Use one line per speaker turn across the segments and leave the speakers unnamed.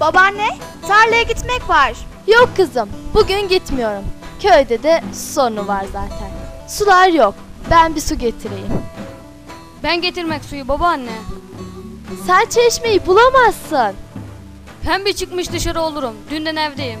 Babaanne, tarlaya gitmek var.
Yok kızım, bugün gitmiyorum. Köyde de su sorunu var zaten. Sular yok. Ben bir su getireyim.
Ben getirmek suyu babaanne.
Sen çeşmeyi bulamazsın.
Bir çıkmış dışarı olurum. Dünden evdeyim.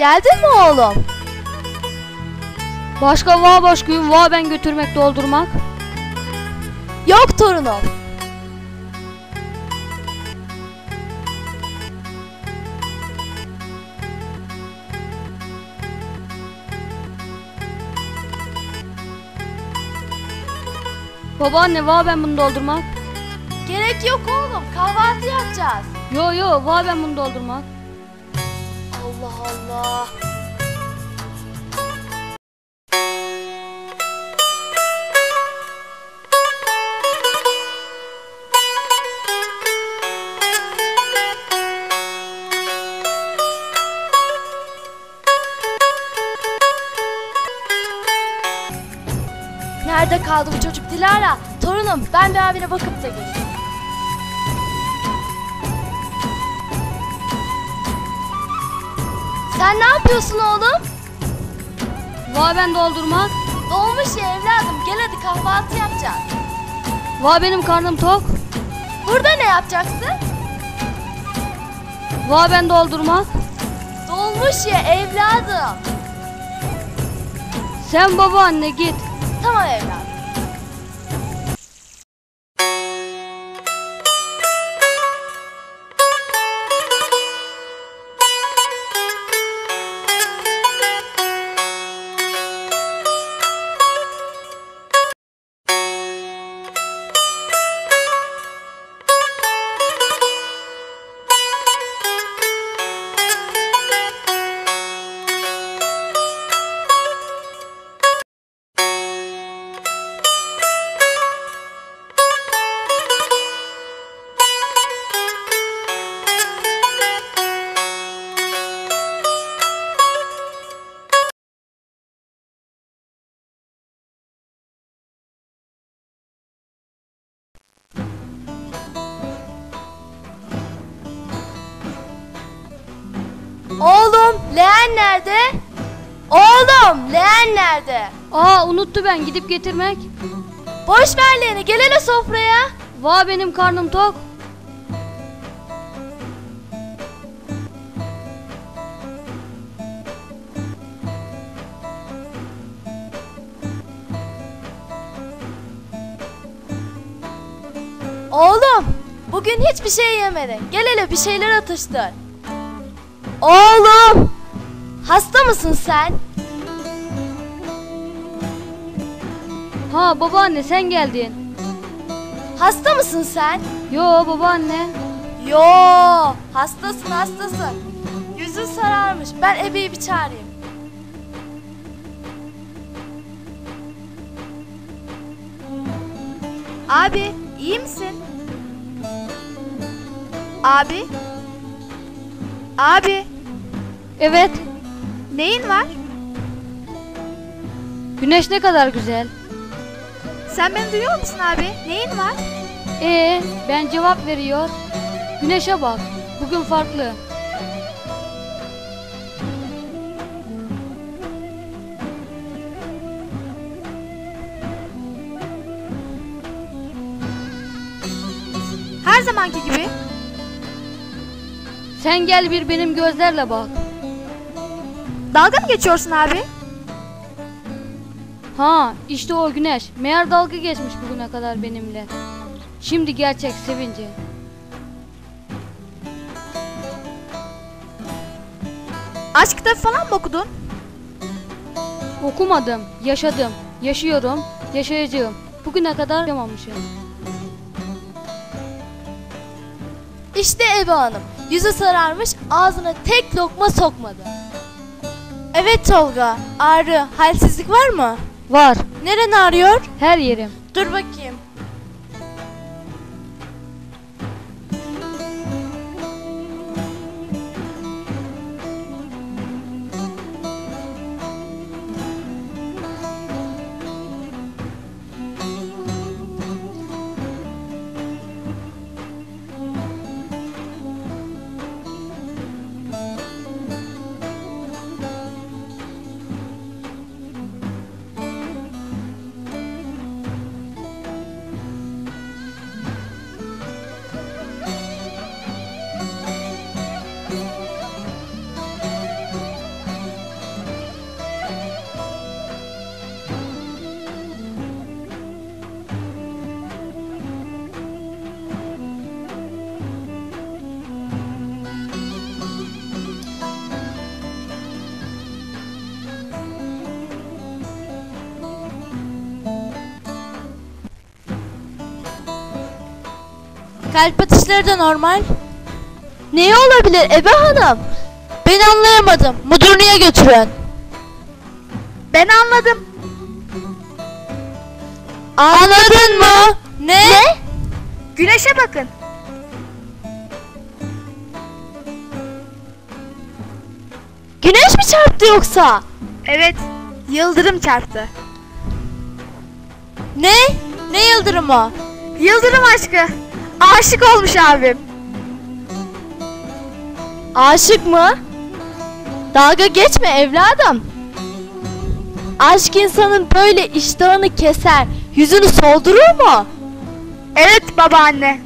Geldin mi oğlum?
Başka va başkayım va ben götürmek doldurmak.
Yok torunum.
Babaanne va ben bunu doldurmak.
Gerek yok oğlum. Kahvaltı yapacağız.
Yo yo va ben bunu doldurmak.
Allah Allah. Nerede kaldı bu çocuk Dilara? Torunum ben bir abine bakıp da geleyim. Sen ne yapıyorsun oğlum?
Va ben doldurmak.
Dolmuş ya evladım gel hadi kahvaltı yapacağız.
Va benim karnım tok.
Burada ne yapacaksın?
Va ben doldurmak.
Dolmuş ya evladım.
Sen babaanne git.
Tamam evladım. Oğlum leğen nerede? Oğlum leğen nerede?
Aa unuttu ben gidip getirmek.
Boş ver leğeni gel hele sofraya.
Va benim karnım tok.
Oğlum bugün hiçbir şey yemedin. Gel hele bir şeyler atıştır. Oğlum hasta mısın sen?
Ha babaanne sen geldin.
Hasta mısın sen?
Yo babaanne.
Yo hastasın hastasın. Yüzün sararmış. Ben ebeyi bir çağırayım.
Abi, iyi misin? Abi? Abi,
Evet.
neyin var?
Güneş ne kadar güzel.
Sen beni duyuyor musun abi? Neyin var?
Ee, ben cevap veriyor. Güneşe bak. Bugün farklı.
Her zamanki gibi.
Sen gel bir benim gözlerle bak.
Dalga mı geçiyorsun abi?
Ha işte o güneş. Meğer dalga geçmiş bugüne kadar benimle. Şimdi gerçek sevinci.
Aşk kitabı falan mı okudun?
Okumadım, yaşadım, yaşıyorum, yaşayacağım. Bugüne kadar yaşamamışım.
İşte Ebe Hanım. Yüzü sararmış ağzına tek lokma sokmadı. Evet Tolga. Ağrı, halsizlik var mı?
Var,
Neren ağrıyor?
her yerim.
Dur bakayım. Kalp atışları da normal. Neyi olabilir Ebe Hanım? Ben anlayamadım. Mudurnu'ya götürün.
Ben anladım.
Anladın mı? Ne?
Güneşe bakın.
Güneş mi çarptı yoksa?
Evet. Yıldırım çarptı.
Ne? Ne yıldırımı?
Yıldırım aşkı. Aşık olmuş abim.
Aşık mı? Dalga geçme evladım. Aşk insanın böyle iştahını keser, yüzünü soldurur mu?
Evet babaanne.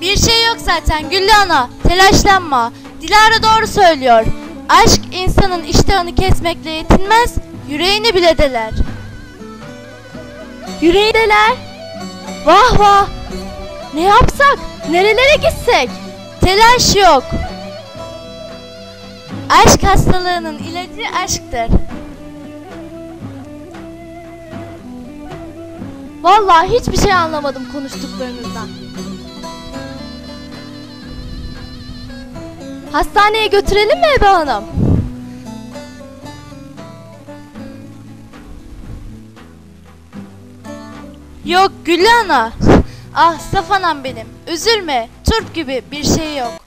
Bir şey yok zaten Güllü Ana. Telaşlanma. Dilara doğru söylüyor. Aşk insanın iştahını kesmekle yetinmez, yüreğini bile deler. Yüreği deler. Vah vah. Ne yapsak? Nerelere gitsek? Telaş yok. Aşk hastalığının ilacı aşktır. Vallahi hiçbir şey anlamadım konuştuklarınızdan. Hastaneye götürelim mi Ebe Hanım? Yok Güllü Ana. Ah Saf anam benim. Üzülme. Turp gibi bir şey yok.